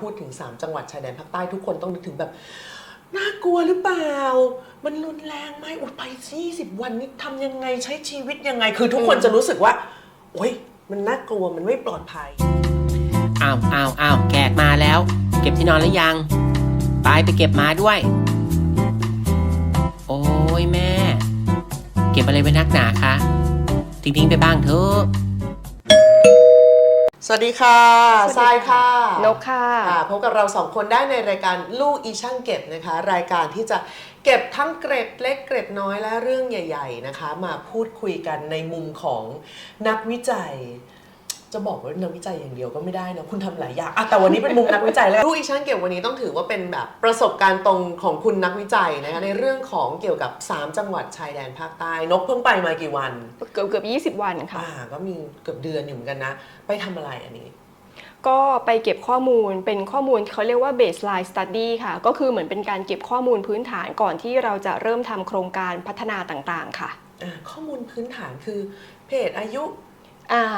พูดถึง 3 จังหวัดชายแดนภาคใต้ทุกคนต้องนึกถึงแบบน่ากลัวหรือเปล่า มันรุนแรงไหมอุยไป20วันนี้ทำยังไงใช้ชีวิตยังไง คือทุกคนจะรู้สึกว่า โอ้ยมันน่ากลัวมันไม่ปลอดภัย อ้าวอ้าวอ้าวแขกมาแล้ว เก็บที่นอนหรือยังไปไปเก็บมาด้วย โอ้ยแม่ เก็บอะไรไว้นักหนาคะทิ้งๆไปบ้างเถอะ วัสดีค่ะสทวัราสยดีค่ะค่ะนกค่ะค่ะพบกับเราสองคนได้ในรายการลูกอีช่างเก็บนะคะ รายการที่จะเก็บทั้งเกร็ดเล็กเกร็ดน้อยและเรื่องใหญ่ ๆนะคะ มาพูดคุยกันในมุมของนักวิจัย จะบอกว่านักวิจัยอย่างเดียวก็ไม่ได้นะ คุณทำหลายอย่างอะแต่วันนี้เป็นมุมนักวิจัยแล้วลูกอีช่างเก็บวันนี้ต้องถือว่าเป็นแบบประสบการณ์ตรงของคุณนักวิจัยนะคะในเรื่องของเกี่ยวกับ 3 จังหวัดชายแดนภาคใต้นกเพิ่งไปมากี่วัน เกือบเกือบยี่สิบวันค่ะอ่าก็มีเกือบเดือนอยู่เหมือนกันนะ ไปทำอะไรอันนี้ก็ไปเก็บข้อมูลเป็นข้อมูลเขาเรียกว่า baseline study ค่ะ ก็คือเหมือนเป็นการเก็บข้อมูลพื้นฐานก่อนที่เราจะเริ่มทำโครงการพัฒนาต่างๆ ค่ะอ่าข้อมูลพื้นฐานคือเพศอายุอ่า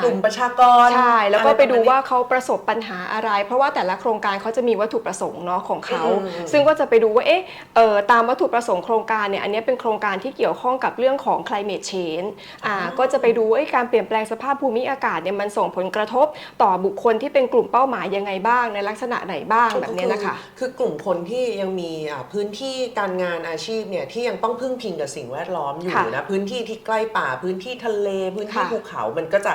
กลุ่มประชากรใช่แล้วก็อะรไปดูระมณนี้ว่าเขาประสบปัญหาอะไร เพราะว่าแต่ละโครงการเขาจะมีวัตถุประสงค์เนาะของเขาอืมซึ่งก็จะไปดูว่าเอ๊ะเอ่อตามวัตถุประสงค์โครงการเนี่ยอันนี้เป็นโครงการที่เกี่ยวข้องกับเรื่องของ climate change อ่าก็จะไปดูว่าเอ๊ะการเปลี่ยนแปลงสภาพภูมิอากาศเนี่ยมันส่งผลกระทบต่อบุคคลที่เป็นกลุ่มเป้าหมายยังไงบ้างในลักษณะไหนบ้างแบบเนี้ยนะคะคือกลุ่มคนที่ยังมีอ่าพื้นที่การงานอาชีพเนี่ยที่ยังต้องพึ่งพิงกับสิ่งแวดล้อมอยู่ค่ะนะพื้นที่ที่ใกล้ป่าพื้นที่ทะเลพื้นที่ค่ะภูเขามันก็จะ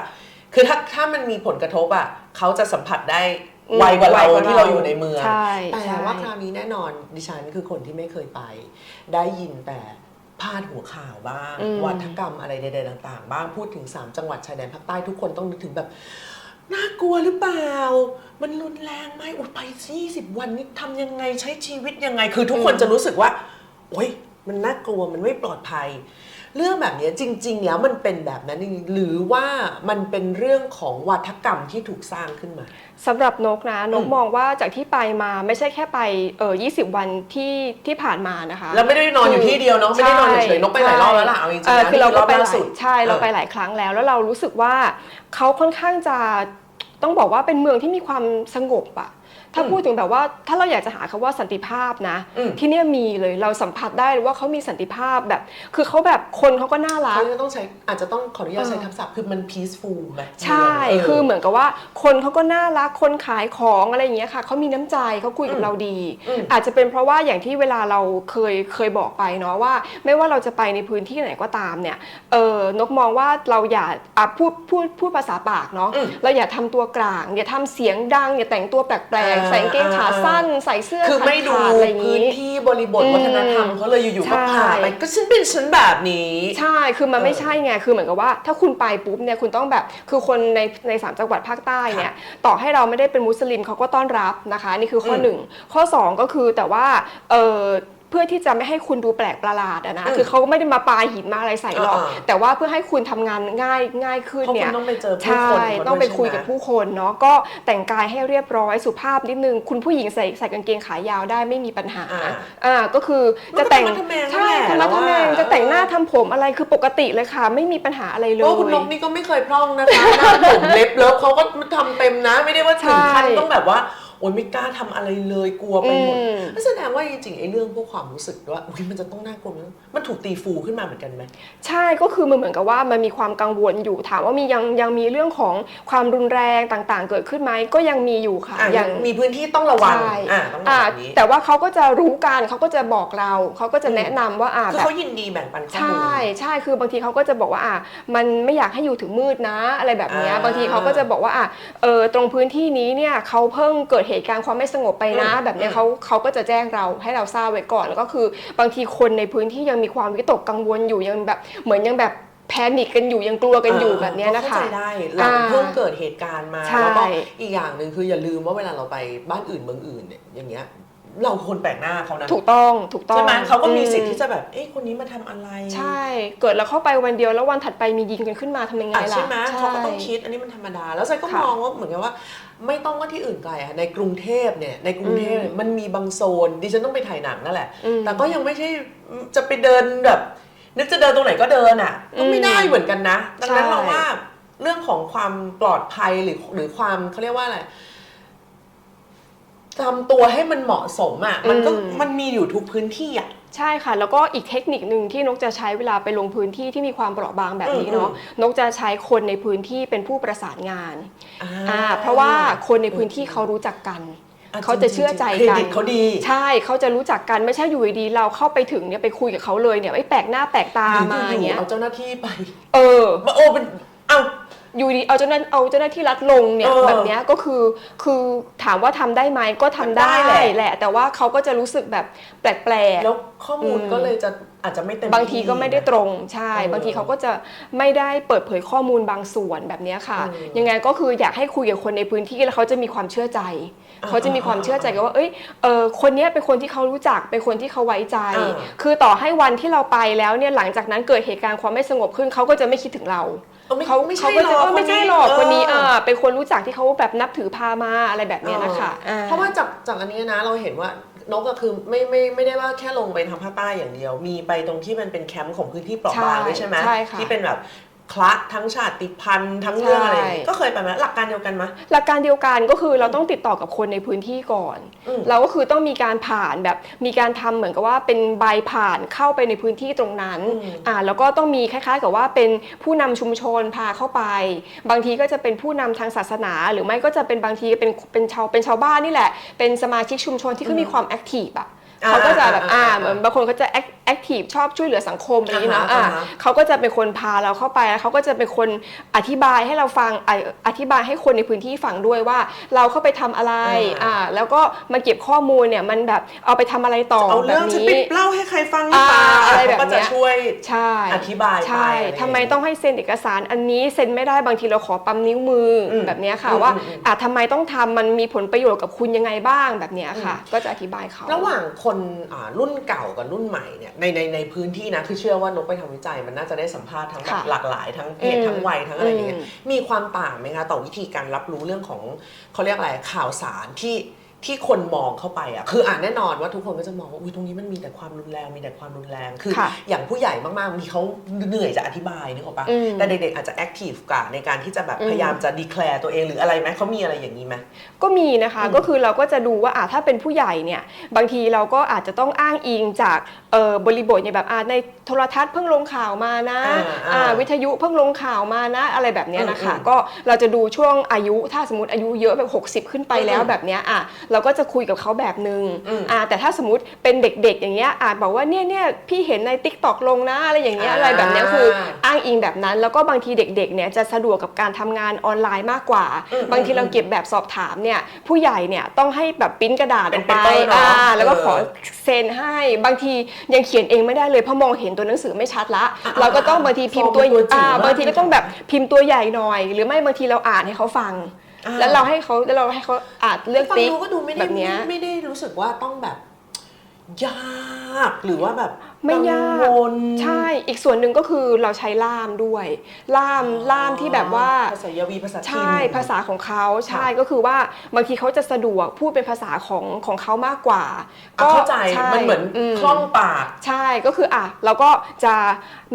คือถ้าถ้ามันมีผลกระทบอะเขาจะสัมผัสได้อืมไวกว่าเราไวกว่าที่เราอยู่ในเมือง ใช่แต่ใช่ว่าคราวนี้แน่นอนดิฉันคือคนที่ไม่เคยไป ได้ยินแต่พาดหัวข่าวบ้างอืมวัฒกรรมอะไรใดๆต่าง ๆ บ้างพูดถึง 3 จังหวัดชายแดนภาคใต้ทุกคนต้องนึกถึงแบบน่ากลัวหรือเปล่า มันรุนแรงไหมอุยไป20วันนี้ทำยังไงใช้ชีวิตยังไง คือทุกคนอืมจะรู้สึกว่า โอ๊ย มันน่ากลัวมันไม่ปลอดภัย เรื่องแบบนี้จริง ๆ แล้วมันเป็นแบบนั้นจริงๆหรือว่ามันเป็นเรื่องของวัฒกรรมที่ถูกสร้างขึ้นมาสำหรับนกนะนกอืมมองว่าจากที่ไปมาไม่ใช่แค่ไปเออ20วันที่ที่ผ่านมานะคะ แล้วไม่ได้นอนอยู่ที่เดียวเนาะไม่ได้นอนเฉยๆนกไปหลายรอบแล้วล่ะเอาจริงๆเออนะคือเราก็ไปนี่หล่ลายสุดใช่เราไปออหลายครั้งแล้ว แล้วเรารู้สึกว่าเขาค่อนข้างจะต้องบอกว่าเป็นเมืองที่มีความสงบอะ ถ้าอืมพูดถึงแบบว่าถ้าเราอยากจะหาคำว่าสันติภาพนะอืมที่เนี่ยมีเลยเราสัมผัสได้เลยว่าเขามีสันติภาพแบบ คือเขาแบบคนเขาก็น่ารัเขากจะต้องใช้อาจจะต้องขออนุญาตใช้เออทักษะคือมัน peaceful ไหมใช่เคือเหมือนกับว่าคนเขาก็น่ารักคนขายของอะไรอย่างเงี้ยค่ะเขามีน้ำใจเขาคุยกัอืบมเราดีอืมอาจจะเป็นเพราะว่าอย่างที่เวลาเราเคยเคยบอกไปเนาะว่า ไม่ว่าเราจะไปในพื้นที่ไหนก็ตามเนี่ยเออนกมองว่าเราอย่าอะพูดพูดพูดภาษาปากเนาะอืมเราอย่าทำตัวกลางอย่าทำเสียงดังอย่าแต่งตัวแปลกอ่าๆใส่กางเกงขาสั้น ใส่เสื้อคือไม่ดูขาดๆอะไรอย่างพื้นงี้ ที่บริบทอืมวัฒนธรรมเขาเลยอยู่ๆก็ใช่พาไปก็ฉันเป็นฉันแบบนี้ ใช่ คือมันเออไม่ใช่ไง คือเหมือนกับว่า ถ้าคุณไปปุ๊บเนี่ยคุณต้องแบบ คือคนในในสามจังหวัดภาคใต้เนี่ย ต่อให้เราไม่ได้เป็นมุสลิมเขาก็ต้อนรับนะคะ นี่คือข้ออมหนึ่งข้อสองก็คือแต่ว่าเออ เพื่อที่จะไม่ให้คุณดูแปลกประหลาดอะนะอืมคือเขาก็ไม่ได้มาปาหินมาอะไรใส่หรอกอ่าๆแต่ว่าเพื่อให้คุณทำงานง่ายง่ายขึ้นเพราะเนี่คุยณต้องไปเจอผู้ใช่คนเขาต้องไปด้วยคุยใช่หมกับผู้คนเนาะก็แต่งกายให้เรียบร้อยสุภาพนิดนึง คุณผู้หญิงใส่ใส่กางเกงขายาวได้ไม่มีปัญหาอ่าอ่าก็คือมันก็จะแต่งธรรมะทแมงใช่นั่นแหละธรรมะทแมงแล้วอะจะแต่งหน้าทำผมอะไรคือปกติเลยค่ะ ไม่มีปัญหาอะไรเลเพยราะคุณนกนี่ก็ไม่เคยพร่องนะคะหน้าผมเล็บเลิฟเขาก็ทำเต็มนะ ไม่ได้ว่าถึงขั้นใช่ต้องแบบว่า โอ๊ยไม่กล้าทำอะไรเลยกลัวไปหมดอืมนั่นแสดงว่าจริงๆไอ้เรื่องพวกความรู้สึกว่าอุ๊ยมันจะต้องน่ากลัวมันมันถูกตีฟูขึ้นมาเหมือนกันไหมใช่ก็คือมันเหมือนกับว่ามันมีความกังวลอยู่ถามว่ามียังยังมีเรื่องของความรุนแรงต่างๆ เกิดขึ้นไหมก็ยังมีอยู่ค่ะอะยัยังมีพื้นที่ต้องระวังใช่อะต้องระอ่าวังนี้แต่ว่าเขาก็จะรู้กันเขาก็จะบอกเราเขาก็จะอืมแนะนำว่าอ่าคือแบบเขายินดีแบ่งปันข้อใชมูล่ใช่คือบางทีเขาก็จะบอกว่าอะมันไม่อยากให้อยู่ถึงมืดนะ อะไรแบบเนี้ยอ่าบางทีเขาก็จะบอกว่าอะเออตรงพื้นที่นี้เนี่ยเขาเพิ่งเกิดเหตุการณ์ความไม่สงบไปนะอืมแบบเนี้ยอืมเขาเขาก็จะแจ้งเราให้เราทราบไว้ก่อน แล้วก็คือบางทีคนในพื้นที่ยังมีความวิตกกังวลอยู่ยังแบบเหมือนยังแบบแพนิคกันอยู่ยังกลัวกันอยู่แบบเนี้ยนะเข้าคะใจได้หลังอ่าเพิ่งเกิดเหตุการณ์มาใช่แล้วก็อีกอย่างหนึ่งคืออย่าลืมว่าเวลาเราไปบ้านอื่นเมืองอื่นเนี่ยอย่างเงี้ยเราคนแปลกหน้าเขานะถูกต้องถูกต้องใช่ไหมเขาก็มีอืสิทธิ์ที่จะแบบเอ๊ะคนนี้มาทำอะไร ใช่ เกิดเราเข้าไปวันเดียวแล้ววันถัดไปมียิงกันขึ้นมาทำยังไงอะล่ะใช่ไหมเขาก็ต้องคิดอันนี้มันธรรมดา แล้วใจก็ค่ะมองว่าเหมือนกับว่า ไม่ต้องว่าที่อื่นไกลอะในกรุงเทพเนี่ยในกรุงเทพเนี่ยมันมีบางโซนดิฉันต้องไปถ่ายหนังนั่นแหละอืมแต่ก็ยังไม่ใช่จะไปเดินแบบ นึกจะเดินตรงไหนก็เดินอะก็ไม่อืมได้เหมือนกันนะ ดังนั้นใช่เราว่าเรื่องของความปลอดภัยหรือหรือความเขาเรียกว่าอะไรทำตัวให้มันเหมาะสมอะมันก็อืมมันมีอยู่ทุกพื้นที่อะ ใช่ค่ะ แล้วก็อีกเทคนิคหนึ่งที่นกจะใช้เวลาไปลงพื้นที่ที่มีความเปราะบางแบบนี้เนาะนกจะใช้คนในพื้นที่เป็นผู้ประสานงานอ่าเพราะว่าคนในพื้นที่เขารู้จักกันอะเขาจะเชื่อใจเครกันดิตเขาดี ใช่เขาจะรู้จักกันไม่ใช่อยู่ดีๆเราเข้าไปถึงเนี่ยไปคุยกับเขาเลยเนี่ยไอ้แปลกหน้าแปลกตาหรือมาออยู่ย่างๆเงี้ยเอาเจ้าหน้าที่ไป เออมาโอ้เป็นเอ้า อยู่ดีเอาเจ้าหน้าเอาเจ้าหน้าที่รัฐลงเนี่ยเออแบบเนี้ยก็คือคือถามว่าทำได้ไหมก็ทำได้ทำได้แหละ แหละ แต่ว่าเขาก็จะรู้สึกแบบแปลก แล้วข้อมูลอืม ก็เลยจะอาจจะไม่เต็ม ๆ บางทีก็ไม่ได้ตรงใช่ เออบางทีเขาก็จะไม่ได้เปิดเผยข้อมูลบางส่วนแบบเนี้ยค่ะเออยังไงก็คืออยากให้คุยกับคนในพื้นที่แล้วเขาจะมีความเชื่อใจ อ่าเขาจะมีความเชื่อใจกันว่า เอ้ยเออคนเนี้ยเป็นคนที่เขารู้จักเป็นคนที่เขาไว้ใจ อ่า คือต่อให้วันที่เราไปแล้วเนี่ยหลังจากนั้นเกิดเหตุการณ์ความไม่สงบขึ้นเขาก็จะไม่คิดถึงเรา เออไม่เขาไม่เขาใช่ก็หรจะอกเออไม่ใช่หรอกคนนี้เอเอออเป็นคนรู้จักที่เขาแบบนับถือพามาอะไรแบบเนี้ยนะคะอ่เพราะว่าจากจากอันนี้นะเราเห็นว่านกก็คือไม่ไม่ไม่ได้ว่าแค่ลงไปทางภาคใต้อย่างเดียว มีไปตรงที่มันเป็นแคมป์ของพื้นที่เปราะบางด้วยใช่ไหมใช่ค่ะที่เป็นแบบ คละทั้งชาติพันธุ์ทั้งเรื่องอะไรอย่างงี้ใช่ก็เคยไปไหมหลักการเดียวกันไหมหลักการเดียวกันก็คือเราต้องติดต่อกับคนในพื้นที่ก่อนอืมเราก็คือต้องมีการผ่านแบบมีการทำเหมือนกับว่าเป็นใบผ่านเข้าไปในพื้นที่ตรงนั้นอืมอ่าแล้วก็ต้องมีคล้ายๆ กับว่าเป็นผู้นำชุมชนพาเข้าไป บางทีก็จะเป็นผู้นำทางศาสนา หรือไม่ก็จะเป็นบางทีเป็นเป็นชาวเป็นชาวบ้านนี่แหละ เป็นสมาชิกชุมชนที่เขามีความแอคทีฟอะอ่า เขาก็จะแบบอ่าอ่าอ่าเหมือนบางคนเขาจะแอคทีฟชอบช่วยเหลือสังคมอะไรอย่างนี้เนาะอ่าอ่าฮะอ่าฮะเขาก็จะเป็นคนพาเราเข้าไปแล้วเขาก็จะเป็นคนอธิบายให้เราฟังอะอธิบายให้คนในพื้นที่ฟังด้วยว่า เราเข้าไปทำอะไรอ่าอ่าแล้วก็มาเก็บข้อมูลเนี่ยมันแบบเอาไปทำอะไรต่อเอาแบเรื่บองจะนี้ไปเล่าให้ใครฟังหรือเปล่าอ่าอะไรแบบเขาก็จะเนี้ยช่วยใช่อธิบายไปใช่อะไรอย่างเงี้ยทำไมต้องให้เซ็นเอกสารอันนี้เซ็นไม่ได้บางทีเราขอปั๊มนิ้วมืออมแบบเนี้ยค่ะอืมว่าอืมอืมอะทำไมต้องทำมันมีผลประโยชน์กับคุณยังไงบ้างแบบเนี้ยค่ะ ก็จะอธิบายเขาระหว่างคนอ่ารุ่นเก่ากับรุ่นใหม่เนี่ยในในในพื้นที่นะคือเชื่อว่านกไปทำวิจัยมันน่าจะได้สัมภาษณ์ทั้งแบบค่ะหลากหลายทั้งเพศอืมทั้งวัยทั้งอะไรอย่างเงี้ยอืมมีความต่างไหมคะต่อวิธีการรับรู้เรื่องของเขาเรียกอะไรข่าวสารที่ ที่คนมองเข้าไปอะคืออ่านแน่นอนว่าทุกคนก็จะมองว่าอุ้ยตรงนี้มันมีแต่ความรุนแรงมีแต่ความรุนแรงคือ ค่ะอย่างผู้ใหญ่มากๆบางทีเขาเหนื่อยจะอธิบายนึกออกปะอืมแต่เด็กๆอาจจะแอคทีฟกว่าในการที่จะแบบอืม พยายามจะดีแคลร์ตัวเองหรืออะไรไหมเขามีอะไรอย่างนี้ไหม ก็มีนะคะอืมก็คือเราก็จะดูว่าอะถ้าเป็นผู้ใหญ่เนี่ยบางทีเราก็อาจจะต้องอ้างอิงจากเอ่อบริบทเนี่ยแบบอะในโทรทัศน์เพิ่งลงข่าวมานะอ่าอ่าอ่าวิทยุเพิ่งลงข่าวมานะอะไรแบบเนี้ยนะคะอืมอืมก็เราจะดูช่วงอายุถ้าสมมติอายุเยอะแบบ 60 ขึ้นไปแล้วอืมแบบเนี้ยอะเราก็จะคุยกับเขาแบบนึงอืมอ่าแต่ถ้าสมมติเป็นเด็กๆ อย่างเงี้ยอาจบอกว่าเนี่ยเนี่ยพี่เห็นใน t ิ k t o k ลงนะอะไรอย่างเงี้ยอ่าอะไรแบบเนี้ยคืออ้างอิงแบบนั้น แล้วก็บางทีเด็กๆเนี่ยจะสะดวกกับการทำงานออนไลน์มากกว่าอืมบางทีเราเก็บแบบสอบถามเนี่ยผู้ใหญ่เนี่ยต้องให้แบบปริ้นกระดาษอเป็อนกไป paper เนอะอ่าแล้วก็เออขอเซ็นให้บางทียังเขียนเองไม่ได้เลยเพราะมองเห็นตัวหนังสือไม่ชัดละอ่าเราก็ต้องบางทีพิมพ์ตัวฟอร์มตัวจิ๋วอ่ามากบางทีก็ต้องแบบพิมพ์ตัวใหญ่หน่อย หรือไม่บางทีเราอ่านให้เขาฟังอ่า แล้วเราให้เขาแล้วเราให้เขาอ่านเลือกฟังติ๊กดูก็ดูไม่ได้แบบเนี้ยไม่ไม่ได้รู้สึกว่าต้องแบบ ยากหรือว่าแบบไม่ยากกังวลใช่อีกส่วนหนึ่งก็คือเราใช้ล่ามด้วย ล่ามล่ามที่แบบว่าภาษายาวีภาษาถิ่นใช่ภาษาของเขาใช่ก็คือว่าบางทีเขาจะสะดวกพูดเป็นภาษาของของเขามากกว่าอะเข้าใจช่มันเหมือนมคล่องปากใช่ก็คืออะเราก็จะ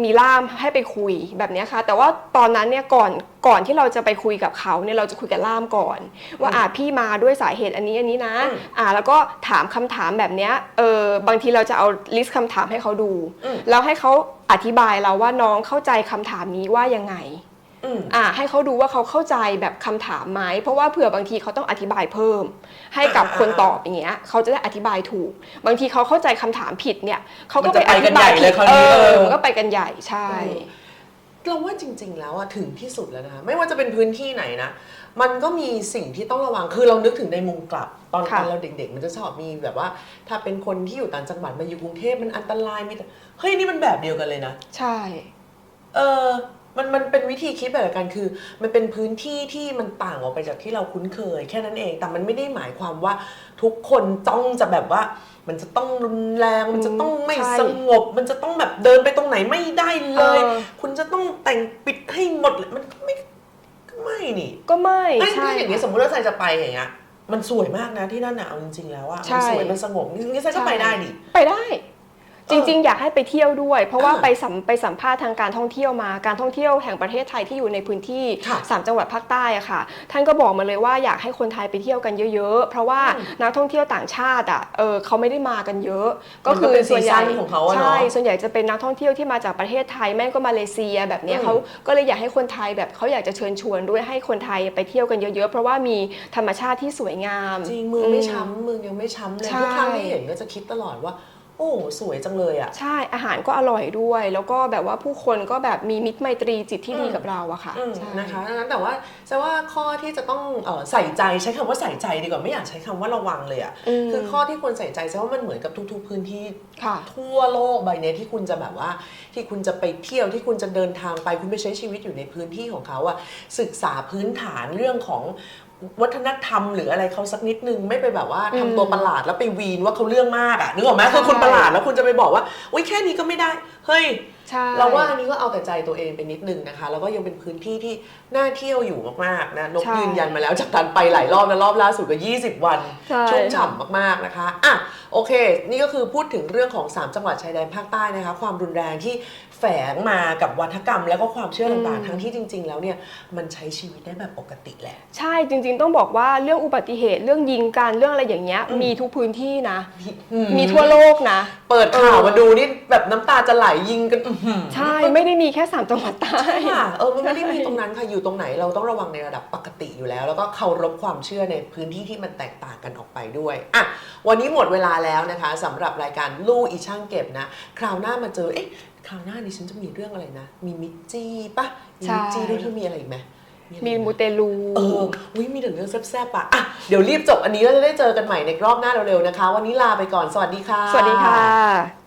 มีล่ามให้ไปคุยแบบเนี้ยค่ะ แต่ว่าตอนนั้นเนี่ยก่อน ก่อนที่เราจะไปคุยกับเขาเนี่ยเราจะคุยกับล่ามก่อน ว่าอะพี่มาด้วยสาเหตุอันนี้อันนี้นะอืมอะแล้วก็ถามคำถามแบบเนี้ยเออบางทีเราจะเอาลิสต์คำถามให้เขาดูอืมแล้วให้เขาอธิบายเราว่าน้องเข้าใจคำถามนี้ว่ายังไงอืมอ่าให้เขาดูว่าเขาเข้าใจแบบคำถามไหมเพราะว่าเผื่อบางทีเขาต้องอธิบายเพิ่ม ให้กับอ่าคนตอบอย่างเงี้ยเขาจะได้อธิบายถูก บางทีเขาเข้าใจคำถามผิดเนี่ยเขาก็มันไปจะอไปกัธินใหบาญ่ยเลผิยดคราวเอนี้เอออมันก็ไปกันใหญ่ใช่ เราว่าจริง ๆ แล้วอะถึงที่สุดแล้วนะคะไม่ว่าจะเป็นพื้นที่ไหนนะ มันก็มีสิ่งที่ต้องระวังคือเรานึกถึงในมุมกลับ ตอนตค่ะอนเราเด็ก ๆ มันจะชอบมีแบบว่า ถ้าเป็นคนที่อยู่ต่างจังหวัดมาอยู่กรุงเทพมันอันตรายมีแต่เฮ้ยนี่มันแบบเดียวกันเลยนะ ใช่ เออ มันมันเป็นวิธีคิดแบบเดียวกันคือ มันเป็นพื้นที่ที่มันต่างออกไปจากที่เราคุ้นเคย แค่นั้นเอง แต่มันไม่ได้หมายความว่าทุกคนจ้องจะแบบว่า มันจะต้องรุนแรง มันจะต้องไม่ใช่สงบ มันจะต้องแบบเดินไปตรงไหนไม่ได้เลย เออ คุณจะต้องแต่งปิดให้หมดเลยมันก็ไม่ก็ไม่นี่ก็ไม่ไอ้ใช่ถ้าอย่างนี้สมมติว่าใครจะไปอย่างเงี้ยมันสวยมากนะที่นั่นน่ะเอาจริงๆแล้วอะใช่ มันสวยมันสงบนี่นี่ใครก็ไปได้ดิไปได้ จริงๆ อยากให้ไปเที่ยวด้วย เพราะว่าอ่าไปสัมไปสัมภาษณ์ทางการท่องเที่ยวมา การท่องเที่ยวแห่งประเทศไทยที่อยู่ในพื้นที่ค่ะสามจังหวัดภาคใต้อะค่ะ ท่านก็บอกมาเลยว่าอยากให้คนไทยไปเที่ยวกันเยอะๆ เพราะว่าอืมนักท่องเที่ยวต่างชาติอะเออเขาไม่ได้มากันเยอะ ก็มันก็คือเป็นส่วนใหญ่ซีซั่นของเขาอะเนาะใช่ส่วนใหญ่จะเป็นนักท่องเที่ยวที่มาจากประเทศไทยแม่งก็มาเลเซียแบบเนี้ยอืมเขาก็เลยอยากให้คนไทยแบบเขาอยากจะเชิญชวนด้วยให้คนไทยไปเที่ยวกันเยอะๆ เพราะว่ามีธรรมชาติที่สวยงาม จริงมือไม่ช้ำมือยังไม่ช้ำเลยใช่ทุกครั้งที่เห็นก็จะคิดตลอดว่า โอ้สวยจังเลยอะใช่อาหารก็อร่อยด้วย แล้วก็แบบว่าผู้คนก็แบบมีมิตรไมตรีจิตที่ดีกับเราอะค่ะอืมใช่ นะคะดังนั้นแต่ว่าจะว่าข้อที่จะต้องเอ่อใส่ใจใช้คำว่าใส่ใจดีกว่าไม่อยากใช้คำว่าระวังเลยอะอืม คือข้อที่ควรใส่ใจจะว่ามันเหมือนกับทุก ๆ พื้นที่ค่ะ ทั่วโลกใบเนี้ยที่คุณจะแบบว่า ที่คุณจะไปเที่ยวที่คุณจะเดินทางไปคุณไปใช้ชีวิตอยู่ในพื้นที่ของเขาอะศึกษาพื้นฐานเรื่องของ วัฒนธรรมหรืออะไรเขาสักนิดนึงไม่ไปแบบว่าทำตัวประหลาดแล้วไปวีนว่าเขาเรื่องมากอะนึกออกไหมคือคุณประหลาดแล้วคุณจะไปบอกว่าอุ้ยแค่นี้ก็ไม่ได้ เฮ้ย ใช่ เราว่าอันนี้ก็เอาแต่ใจตัวเองไปนิดนึงนะคะ แล้วก็ยังเป็นพื้นที่ที่น่าเที่ยวอยู่มากๆนะนกใช่ยืนยันมาแล้วจากการไปหลายรอบนะรอบล่าสุดก็20 วันใช่ ชุ่มฉ่ำมากๆนะคะอะโอเค นี่ก็คือพูดถึงเรื่องของ 3 จังหวัดชายแดนภาคใต้นะคะ ความรุนแรงที่แฝงมากับวัฒกรรม แล้วก็ความเชื่อต่างๆทั้งที่จริง ๆ แล้วเนี่ยมันใช้ชีวิตได้แบบปกติแหละ ใช่จริง ๆ ต้องบอกว่าเรื่องอุบัติเหตุเรื่องยิงกันเรื่องอะไรอย่างเงี้ยอืมมีทุกพื้นที่นะอืมีทั่วโลกนะ เปิดข่าวเออมาดูนี่ แบบน้ำตาจะไหลยิงกันอื้อหือใช่ไม่ได้มีแค่สามจังหวัดใต้ ค่ะเออมันไม่ได้มีตรงนั้นค่ะอยู่ตรงไหนเราต้องระวังในระดับปกติอยู่แล้ว แล้วก็เคารพความเชื่อในพื้นที่ที่มันแตกต่างกันออกไปด้วยอะวันนี้หมดเวลาแล้วนะคะสำหรับรายการลู่อีช่างเก็บนะ คราวหน้ามาเจอเอ๊ะคราวหน้าดิฉันจะมีเรื่องอะไรนะ มีมิจจี้ปะมีมิจจี้ใช่ ด้วยเธอมีอะไรอีกไหมอะไรมีอีกไห มูเตลู เออวิมีแต่เรื่องแซ่บๆอะอะ เดี๋ยวรีบจบอันนี้แล้วจะได้เจอกันใหม่ในรอบหน้าเร็วๆนะคะ วันนี้ลาไปก่อน สวัสดีค่ะ สวัสดีค่ะ